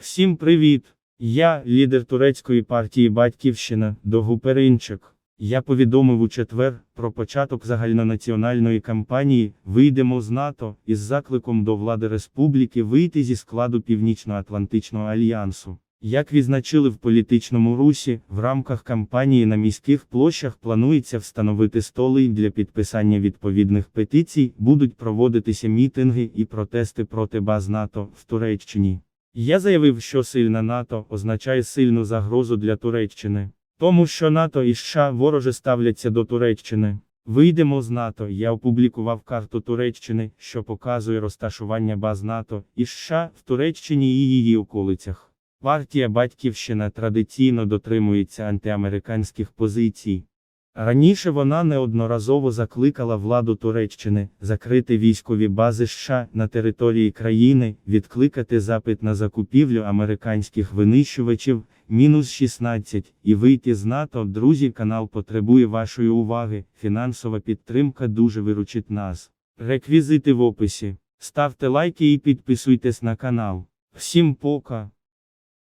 Всім привіт! Я, лідер турецької партії Батьківщина, Догу Перинчик. Я повідомив у четвер про початок загальнонаціональної кампанії Вийдемо з НАТО із закликом до влади республіки вийти зі складу Північно-Атлантичного альянсу. Як відзначили в політичному русі, в рамках кампанії на міських площах планується встановити столи для підписання відповідних петицій, будуть проводитися мітинги і протести проти баз НАТО в Туреччині. Я заявив, що сильна НАТО означає сильну загрозу для Туреччини. Тому що НАТО і США вороже ставляться до Туреччини. Вийдемо з НАТО. Я опублікував карту Туреччини, що показує розташування баз НАТО і США в Туреччині і її околицях. Партія Батьківщина традиційно дотримується антиамериканських позицій. Раніше вона неодноразово закликала владу Туреччини закрити військові бази США на території країни, відкликати запит на закупівлю американських винищувачів, мінус 16, і вийти з НАТО. Друзі, канал потребує вашої уваги. Фінансова підтримка дуже виручить нас. Реквізити в описі. Ставте лайки і підписуйтесь на канал. Всім пока!